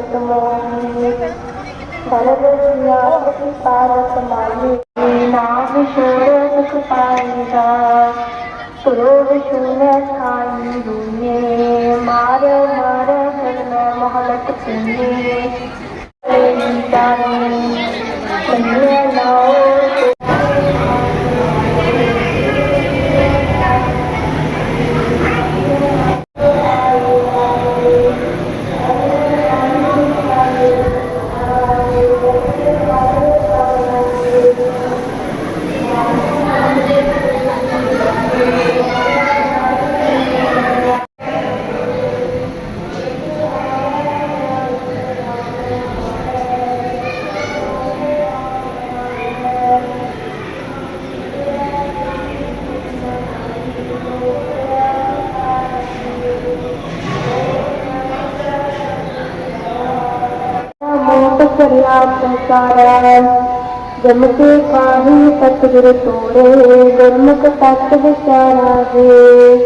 ਕੁਤਮੋਹੀ ਸਰਬ ਸਿਆਸਤੀ ਪਾਰਤ ਮਾਲੀ ਨਾਮ ਛੋੜ ਸੁਖ ਪਾਈਦਾ ਸਰੋਵ ਸ਼ੂਨਿ ਥਾਈ ਰੂਨੇ ਮਾਰ ਮਾਰ ਕਰਨਾ ਮਹਲਤ ਕਰਿਆ ਪ੍ਰਸਾਰਾ ਜਮ ਕੇ ਪਾਣੀ ਸਤਿਗੁਰ ਤੋੜੇ ਗੁਰਮੁਖ ਤਤ ਵਿਚਾਰਾ ਹੈ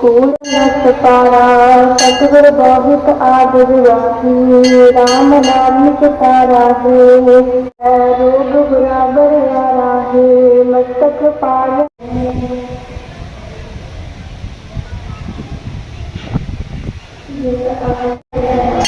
ਕੂੜ ਨਸ ਪਾਰਾ ਸਤਿਗੁਰ ਬਹੁਤ ਆਦ ਵਿਵਾਹੀ। ਰਾਮ ਨਾਮ ਚਤਾਰਾ ਹੈ ਰੋਗ ਬਰਾਬਰ ਆਰਾ ਹੈ ਮਸਤਕ ਪਾਲ ਅੰਤਰ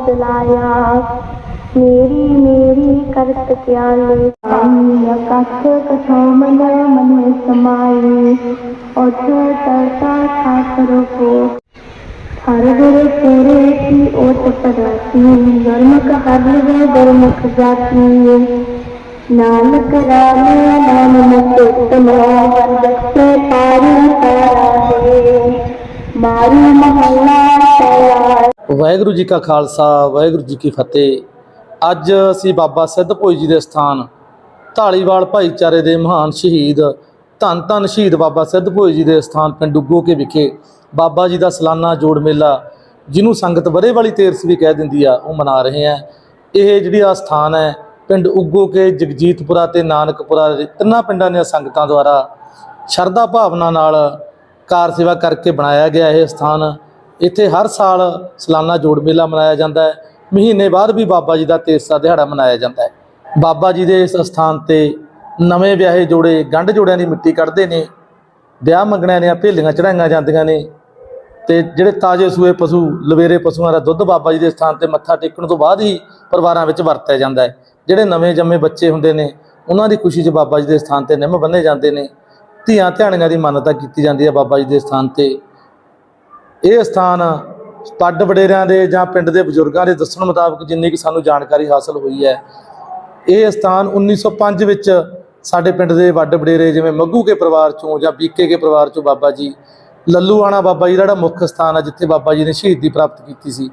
बतलाया मेरी मेरी करत क्या ले कथ कथो मन समाये और ओठ तरता था करो को। हर गुरे पूरे की ओत पराती गर्म का हर गुरु गर्म जाती। नानक राम नाम मुतम से पारी तारा मारी मारू महल्ला तारा ਵਾਹਿਗੁਰੂ ਜੀ ਕਾ ਖਾਲਸਾ, ਵਾਹਿਗੁਰੂ ਜੀ ਕੀ ਫਤਿਹ। ਅੱਜ ਅਸੀਂ ਬਾਬਾ ਸਿੱਧ ਭੋਈ ਜੀ ਦੇ ਸਥਾਨ ਢਾਲੀਵਾਲ ਭਾਈਚਾਰੇ ਦੇ ਮਹਾਨ ਸ਼ਹੀਦ, ਧੰਨ ਧੰਨ ਸ਼ਹੀਦ ਬਾਬਾ ਸਿੱਧ ਭੋਈ ਜੀ ਦੇ ਸਥਾਨ ਪਿੰਡ ਡੁੱਗੋ ਕੇ ਵਿਖੇ ਬਾਬਾ ਜੀ ਦਾ ਸਲਾਨਾ ਜੋੜ ਮੇਲਾ, ਜਿਹਨੂੰ ਸੰਗਤ ਬਰੇ ਵਾਲੀ ਤੇਰਸ ਵੀ ਕਹਿ ਦਿੰਦੀ ਆ, ਉਹ ਮਨਾ ਰਹੇ ਆ। ਇਹ ਜਿਹੜੀ ਆ ਸਥਾਨ ਹੈ, ਪਿੰਡ ਉੱਗੋ ਕੇ ਜਗਜੀਤਪੁਰਾ ਤੇ ਨਾਨਕਪੁਰਾ ਦੇ ਤਿੰਨਾਂ ਪਿੰਡਾਂ ਦੀਆਂ ਸੰਗਤਾਂ ਦੁਆਰਾ ਸ਼ਰਧਾ ਭਾਵਨਾ ਨਾਲ ਕਾਰ ਸੇਵਾ ਕਰਕੇ ਬਣਾਇਆ ਗਿਆ ਇਹ ਸਥਾਨ। ਇੱਥੇ ਹਰ ਸਾਲ ਸਾਲਾਨਾ ਜੋੜ ਮੇਲਾ ਮਨਾਇਆ ਜਾਂਦਾ ਹੈ। ਮਹੀਨੇ ਬਾਅਦ ਵੀ ਬਾਬਾ ਜੀ ਦਾ ਤੇਸਰਾ ਦਿਹਾੜਾ ਮਨਾਇਆ ਜਾਂਦਾ ਹੈ। ਬਾਬਾ ਜੀ ਦੇ ਇਸ ਸਥਾਨ ਤੇ ਨਵੇਂ ਵਿਆਹੇ ਜੋੜੇ, ਗੰਢ ਜੋੜਿਆਂ ਦੀ ਮਿੱਟੀ ਕੱਢਦੇ ਨੇ। ਵਿਆਹ ਮੰਗਣਿਆਂ ਦੀਆਂ ਭੇਲੀਆਂ ਚੜਾਈਆਂ ਜਾਂਦੀਆਂ ਨੇ। ਤੇ ਜਿਹੜੇ ਤਾਜ਼ੇ ਸੂਏ ਪਸ਼ੂ, ਲਵੇਰੇ ਪਸ਼ੂਆਂ ਦਾ ਦੁੱਧ ਬਾਬਾ ਜੀ ਦੇ ਸਥਾਨ ਤੇ ਮੱਥਾ ਟੇਕਣ ਤੋਂ ਬਾਅਦ ਹੀ ਪਰਿਵਾਰਾਂ ਵਿੱਚ ਵਰਤਿਆ ਜਾਂਦਾ ਹੈ। ਜਿਹੜੇ ਨਵੇਂ ਜੰਮੇ ਬੱਚੇ ਹੁੰਦੇ ਨੇ, ਉਹਨਾਂ ਦੀ ਖੁਸ਼ੀ 'ਚ ਬਾਬਾ ਜੀ ਦੇ ਸਥਾਨ ਤੇ ਨਿੰਮ ਬੰਨੇ ਜਾਂਦੇ ਨੇ। ਧੀਆਂ ਧਿਆਣੀਆਂ ਦੀ ਮਾਨਤਾ ਕੀਤੀ ਜਾਂਦੀ ਹੈ ਬਾਬਾ ਜੀ ਦੇ ਸਥਾਨ ਤੇ। ਇਹ ਸਥਾਨ ਪੱਡ ਵਡੇਰਿਆਂ ਦੇ ਜਾਂ ਪਿੰਡ ਦੇ ਬਜ਼ੁਰਗਾਂ ਦੇ ਦੱਸਣ ਮੁਤਾਬਕ ਜਿੰਨੀ ਕਿ ਸਾਨੂੰ ਜਾਣਕਾਰੀ ਹਾਸਲ ਹੋਈ ਹੈ। ਇਹ ਸਥਾਨ 1905 ਵਿੱਚ ਸਾਡੇ ਪਿੰਡ ਦੇ ਵੱਡ ਵਡੇਰੇ ਜਿਵੇਂ ਮੱਗੂ ਕੇ ਪਰਿਵਾਰ ਚੋਂ ਜਾਂ ਬੀਕੇ ਕੇ ਪਰਿਵਾਰ ਚੋਂ ਬਾਬਾ ਜੀ ਲੱਲੂਆਣਾ ਬਾਬਾ ਜੀ ਦਾ ਜਿਹੜਾ ਮੁੱਖ ਸਥਾਨ ਹੈ ਜਿੱਥੇ ਬਾਬਾ ਜੀ ਨੇ ਸ਼ਹੀਦੀ ਪ੍ਰਾਪਤ ਕੀਤੀ ਸੀ,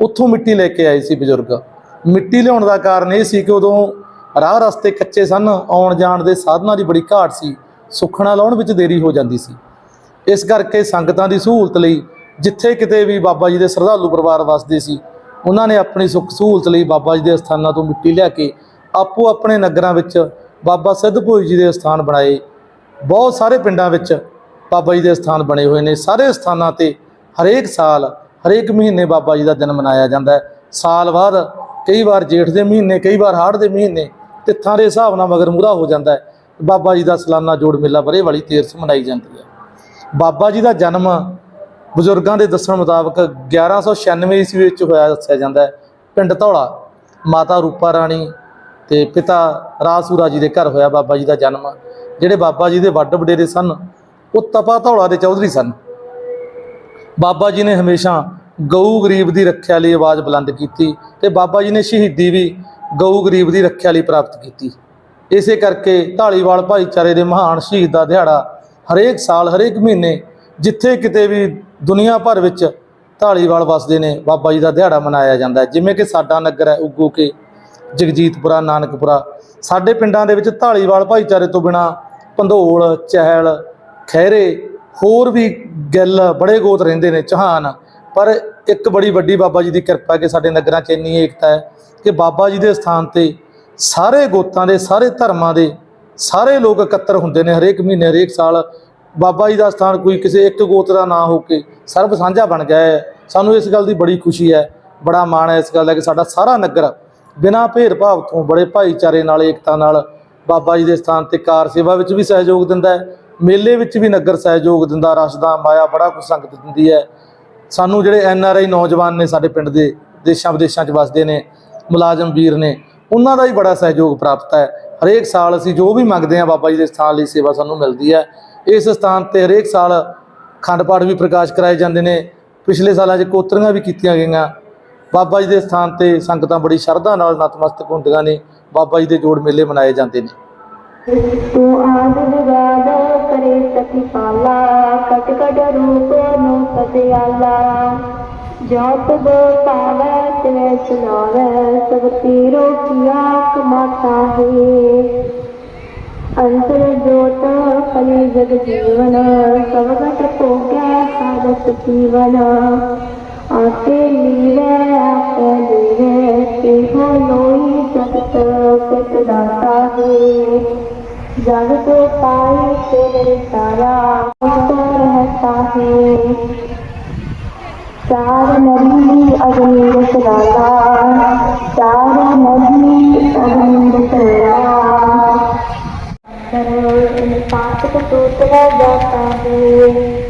ਉੱਥੋਂ ਮਿੱਟੀ ਲੈ ਕੇ ਆਏ ਸੀ ਬਜ਼ੁਰਗ। ਮਿੱਟੀ ਲਿਆਉਣ ਦਾ ਕਾਰਨ ਇਹ ਸੀ ਕਿ ਉਦੋਂ ਰਾਹ ਰਸਤੇ ਕੱਚੇ ਸਨ, ਆਉਣ ਜਾਣ ਦੇ ਸਾਧਨਾਂ ਦੀ ਬੜੀ ਘਾਟ ਸੀ, ਸੁੱਖਣਾ ਲਾਉਣ ਵਿੱਚ ਦੇਰੀ ਹੋ ਜਾਂਦੀ ਸੀ। ਇਸ ਕਰਕੇ ਸੰਗਤਾਂ ਦੀ ਸਹੂਲਤ ਲਈ ਜਿੱਥੇ ਕਿਤੇ ਵੀ ਬਾਬਾ ਜੀ ਦੇ ਸ਼ਰਧਾਲੂ ਪਰਿਵਾਰ ਵਸਦੇ ਸੀ, ਉਹਨਾਂ ਨੇ ਆਪਣੀ ਸੁੱਖ ਸਹੂਲਤ ਲਈ ਬਾਬਾ ਜੀ ਦੇ ਸਥਾਨਾਂ ਤੋਂ ਮਿੱਟੀ ਲਿਆ ਕੇ ਆਪੋ ਆਪਣੇ ਨਗਰਾਂ ਵਿੱਚ ਬਾਬਾ ਸਿੱਧ ਭੋਈ ਜੀ ਦੇ ਸਥਾਨ ਬਣਾਏ। ਬਹੁਤ ਸਾਰੇ ਪਿੰਡਾਂ ਵਿੱਚ ਬਾਬਾ ਜੀ ਦੇ ਸਥਾਨ ਬਣੇ ਹੋਏ ਨੇ। ਸਾਰੇ ਸਥਾਨਾਂ ਤੇ ਹਰੇਕ ਸਾਲ, ਹਰੇਕ ਮਹੀਨੇ ਬਾਬਾ ਜੀ ਦਾ ਦਿਨ ਮਨਾਇਆ ਜਾਂਦਾ ਹੈ। ਸਾਲ ਬਾਅਦ ਕਈ ਵਾਰ ਜੇਠ ਦੇ ਮਹੀਨੇ, ਕਈ ਵਾਰ ਹਾੜ੍ਹ ਦੇ ਮਹੀਨੇ, ਤਿੱਥਾਂ ਦੇ ਹਿਸਾਬ ਨਾਲ ਮਗਰ ਮੂਰਾ ਹੋ ਜਾਂਦਾ ਹੈ। ਬਾਬਾ ਜੀ ਦਾ ਸਲਾਨਾ ਜੋੜ ਮੇਲਾ ਬਰੇ ਵਾਲੀ ਤੇਰਸ ਮਨਾਈ ਜਾਂਦੀ ਹੈ। ਬਾਬਾ ਜੀ ਦਾ ਜਨਮ ਬਜ਼ੁਰਗਾਂ ਦੇ ਦੱਸਣ ਮੁਤਾਬਕ 1196 ਈਸਵੀ ਵਿੱਚ ਹੋਇਆ ਦੱਸਿਆ ਜਾਂਦਾ ਹੈ। ਪਿੰਡ ਧੌਲਾ, ਮਾਤਾ ਰੂਪਾ ਰਾਣੀ ਤੇ ਪਿਤਾ ਰਾਸੂਰਾ ਜੀ ਦੇ ਘਰ ਹੋਇਆ ਬਾਬਾ ਜੀ ਦਾ ਜਨਮ, ਜਿਹੜੇ ਬਾਬਾ ਜੀ ਦੇ ਵੱਡ ਵਡੇਰੇ ਸਨ, ਉਹ ਤਪਾ ਧੌਲਾ ਦੇ ਚੌਧਰੀ ਸਨ। ਬਾਬਾ ਜੀ ਨੇ ਹਮੇਸ਼ਾ ਗਊ ਗਰੀਬ ਦੀ ਰੱਖਿਆ ਲਈ ਆਵਾਜ਼ ਬੁਲੰਦ ਕੀਤੀ ਤੇ ਬਾਬਾ ਜੀ ਨੇ ਸ਼ਹੀਦੀ ਵੀ ਗਊ ਗਰੀਬ ਦੀ ਰੱਖਿਆ ਲਈ ਪ੍ਰਾਪਤ ਕੀਤੀ। ਇਸੇ ਕਰਕੇ ਢਾਲੀਵਾਲ ਭਾਈਚਾਰੇ ਦੇ ਮਹਾਨ ਸ਼ਹੀਦ ਦਾ ਦਿਹਾੜਾ ਹਰੇਕ ਸਾਲ, ਹਰੇਕ ਮਹੀਨੇ ਜਿੱਥੇ ਕਿਤੇ ਵੀ ਦੁਨੀਆ ਭਰ ਵਿੱਚ ਢਾਲੀਵਾਲ ਵਸਦੇ ਨੇ। ਬਾਬਾ ਜੀ ਦਾ ਦਿਹਾੜਾ ਮਨਾਇਆ ਜਾਂਦਾ ਜਿਵੇਂ ਕਿ ਸਾਡਾ ਨਗਰ ਹੈ, ਉਗੂ ਕੇ, ਜਗਜੀਤਪੁਰਾ, ਨਾਨਕਪੁਰਾ। ਸਾਡੇ ਪਿੰਡਾਂ ਦੇ ਵਿੱਚ ਢਾਲੀਵਾਲ ਭਾਈਚਾਰੇ ਤੋਂ ਬਿਨਾ ਪੰਧੋਲ, ਚਹਿਲ, ਖਹਿਰੇ, ਹੋਰ ਵੀ ਗਿੱਲ ਬੜੇ ਗੋਤ ਰਹਿੰਦੇ ਨੇ, ਚੌਹਾਨ। ਪਰ ਇੱਕ ਬੜੀ ਵੱਡੀ ਬਾਬਾ ਜੀ ਦੀ ਕਿਰਪਾ ਕਿ ਸਾਡੇ ਨਗਰਾਂ 'ਚ ਇੰਨੀ ਏਕਤਾ ਹੈ ਕਿ ਬਾਬਾ ਜੀ ਦੇ ਸਥਾਨ ਤੇ ਸਾਰੇ ਗੋਤਾਂ ਦੇ, ਸਾਰੇ ਧਰਮਾਂ ਦੇ ਸਾਰੇ ਲੋਕ ਇਕੱਤਰ ਹੁੰਦੇ ਨੇ। ਹਰੇਕ ਮਹੀਨੇ, ਹਰੇਕ ਸਾਲ ਬਾਬਾ ਜੀ ਦਾ ਸਥਾਨ ਕੋਈ ਕਿਸੇ ਇੱਕ ਗੋਤ ਦਾ ਨਾ ਹੋ ਕੇ ਸਰਬ ਸਾਂਝਾ ਬਣ ਗਿਆ ਹੈ। ਸਾਨੂੰ ਇਸ ਗੱਲ ਦੀ ਬੜੀ ਖੁਸ਼ੀ ਹੈ। ਬੜਾ ਮਾਣ ਹੈ ਇਸ ਗੱਲ ਦਾ ਕਿ ਸਾਡਾ ਸਾਰਾ ਨਗਰ ਬਿਨਾਂ ਭੇਦਭਾਵ ਤੋਂ ਬੜੇ ਭਾਈਚਾਰੇ ਨਾਲ, ਏਕਤਾ ਨਾਲ ਬਾਬਾ ਜੀ ਦੇ ਸਥਾਨ ਤੇ ਕਾਰ ਸੇਵਾ ਵਿੱਚ ਵੀ ਸਹਿਯੋਗ ਦਿੰਦਾ ਹੈ। ਮੇਲੇ ਵਿੱਚ ਵੀ ਨਗਰ ਸਹਿਯੋਗ ਦਿੰਦਾ, ਰਸਦਾ, ਮਾਇਆ ਬੜਾ ਕੁਝ ਸੰਗਤ ਦਿੰਦੀ ਹੈ। ਸਾਨੂੰ ਜਿਹੜੇ ਐਨ ਆਰ ਆਈ ਨੌਜਵਾਨ ਨੇ ਸਾਡੇ ਪਿੰਡ ਦੇ ਦੇਸ਼ਾਂ ਵਿਦੇਸ਼ਾਂ 'ਚ ਵਸਦੇ ਨੇ, ਮੁਲਾਜ਼ਮ ਵੀਰ ਨੇ, ਉਹਨਾਂ ਦਾ ਹੀ ਬੜਾ ਸਹਿਯੋਗ ਪ੍ਰਾਪਤ ਹੈ। ਹਰੇਕ ਸਾਲ ਅਸੀਂ ਜੋ ਵੀ ਮੰਗਦੇ ਹਾਂ ਬਾਬਾ ਜੀ ਦੇ ਸਥਾਨ ਲਈ ਸੇਵਾ ਸਾਨੂੰ ਮਿਲਦੀ ਹੈ। ਇਸ ਸਥਾਨ ਤੇ ਹਰੇਕ ਸਾਲ ਖੰਡ ਪਾਠ ਵੀ ਪ੍ਰਕਾਸ਼ ਕਰਾਏ ਜਾਂਦੇ ਨੇ। ਪਿਛਲੇ ਸਾਲਾਂ 'ਚ ਕੋਤਰੀਆਂ ਵੀ ਕੀਤੀਆਂ ਗਈਆਂ। ਬਾਬਾ ਜੀ ਦੇ ਸਥਾਨ ਤੇ ਸੰਗਤਾਂ ਬੜੀ ਸ਼ਰਧਾ ਨਾਲ ਨਤਮਸਤਕ ਹੁੰਦੀਆਂ ਨੇ। ਬਾਬਾ ਜੀ ਦੇ ਜੋੜ ਮੇਲੇ ਮਨਾਏ ਜਾਂਦੇ ਨੇ। ਤੂੰ ਆਦ ਜਗਾਦ ਕਰੇ ਸਤੀ ਪਾਲਾ ਕਟ ਕਟ ਰੂਪ ਨੂੰ ਸਤਿਆਲਾ। ਜੋ ਤੁਧ ਪਾਵੈ ਤਿਵੇਂ ਸੁਨਾਵੈ ਸਭ ਤੀਰੋ ਕੀਆ ਕਮਾਤਾ ਹੈ ਅੰਤਰ ਜੋਤ ਕਲੀ ਜਗ ਜੀਵਨ ਸਭ ਭੋਗੈ ਸਾਧਤ ਜੀਵਨ ਆਤੇ ਲੀਵੈ ਆਪੇ ਲੀਵੈ ਤੇ ਹੋ ਲੋਈ ਜਗਤ ਪਿਤ ਦਾਤਾ ਹੈ ਜਗ ਪਾਈ ਤੇਰੇ ਸਾਰਾ ਰਹਤਾ ਹੈ ਚਾਰ ਨਦੀ ਅਗਨੀ ਰਸਲਾਲਾ ਚਾਰ ਨਦੀ ਅਗਨੀ ਰਸਲਾਲਾ பார்த்துட்டு தூத்துல பார்த்தாங்க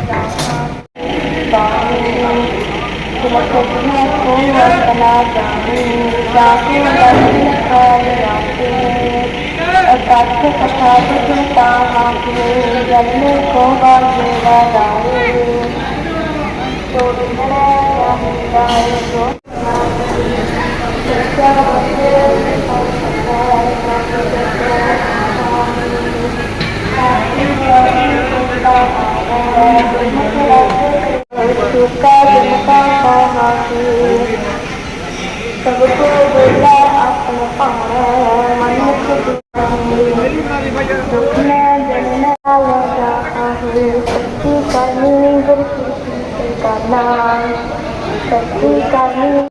لتجنى الطير القناة لكن لم يقال أتت خطابة طاعة جلنے کو باجیرا دارے تو بنا رہے جو Thank you. كان مطاطا عقيم تبكو بالله أصل قهرا والمكتب سكنا جننا وساحه تبكي كامل برسي تبكي كامل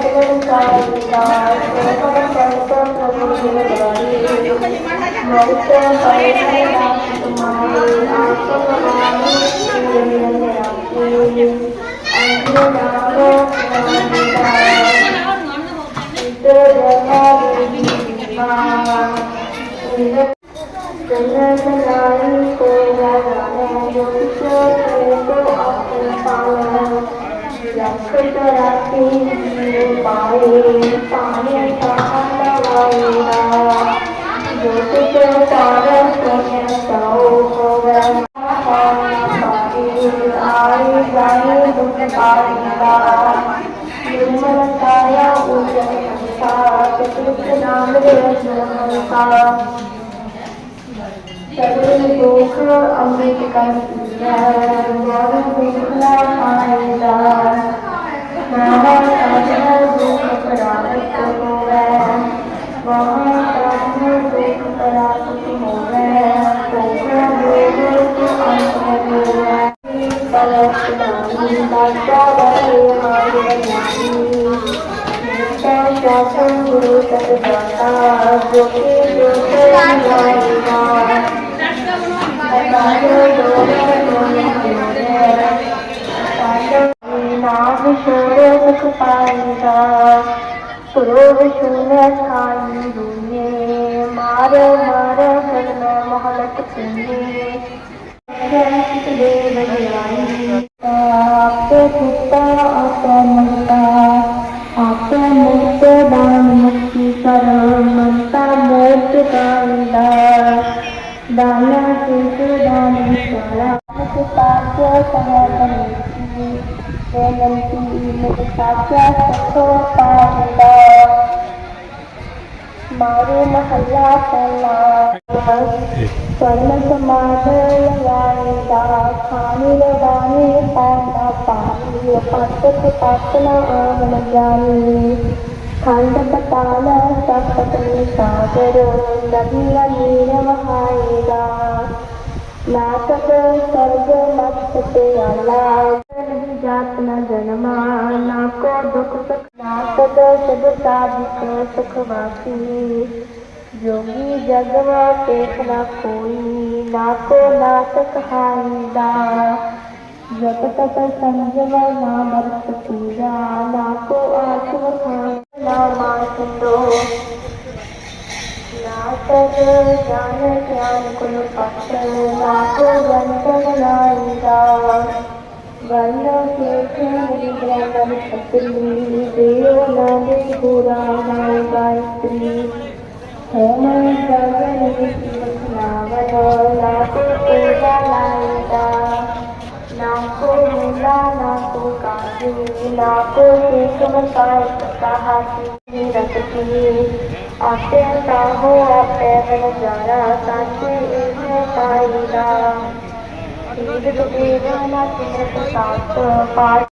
Thank you. ਮੰਤਾਰਿਆ ਉਜਲ ਸੰਤਾ ਸਤਿਗੁਰ ਨਾਮ ਦੇ ਰਸਨਾ ਸਤਿਗੁਰ ਦੁਖ ਅੰਮ੍ਰਿਤ ਕਰ ਲੈ ਮਨ ਬਿਖਲਾ ਪਾਇਦਾ ਨਾਮ ਸਾਜਨ ਦੁਖ ਪ੍ਰਾਪਤ ਹੋਵੇ ਵਾਹ ਦਰਸ਼ਨ ਗੁਰੂ ਸਤਿਦਾਤਾ ਜੋਗੀ ਜੋਗੀ ਨਾਈਦਾ ਅਕਾਲ ਦੋਹੇ ਦੋਹੇ ਹੋਏ ਨਾਮ ਸ਼ੋਰੇ ਸੁਖ ਪਾਈਦਾ ਸਰੋਵ ਸ਼ੂਨੇ ਖਾਈ ਰੂਨੇ ਮਾਰ ਮਾਰ ਫਲ ਮੈਂ ਮਹਲਕ ਚੁੰਨੇ ਜੈ ਸਿਤ ਦੇਵ ਜਾਈ Dana Tutu Dana Nikola Sipasya Sahagani Venanti Mutasya Sato Pahanda Mari Mahalla Sala Swarna Samadala Yanida Khamila Vani Panda Pahali Patta Patana Avanajani खंड बताल सब पत्नी सागरो नदी नीर बहाएगा नाटक सर्व मत से आला जात न जन्मा ना को दुख सुख नाटक सब साधिक सुखवासी योगी जगवा देख ना कोई ना को नाटक हाईदा जप तप संजवा ना मर्त पूजा ना को आत्म ਆਸ ਵਖਾਣ ਨਾ ਮਾਸੰਦੋ ਨਾ ਤਦ ਜਾਣ ਗਿਆਨ ਕੁਲ ਪਤ ਨਾ ਕੋ ਜੰਤਨ ਨਾਈਦਾ ਵਰਨ ਕੇ ਖੇਰੀ ਗ੍ਰਹਿ ਪਤਲੀ ਦੇਵ ਨਾਮੇ ਗੁਰਾ ਨਾਮ ਗਾਇਤਰੀ ਹੋਮ ਗਗਨ ਵਿਚ ਨਾਵਨ ਨਾ ਕੋ ਪੂਜਾ ਲਾਈਦਾ ਨਾ ਕੋ ਮੁਲਾ ਨਾ ਕੋ ਕਾਜੀ ਨਾ ਕੋ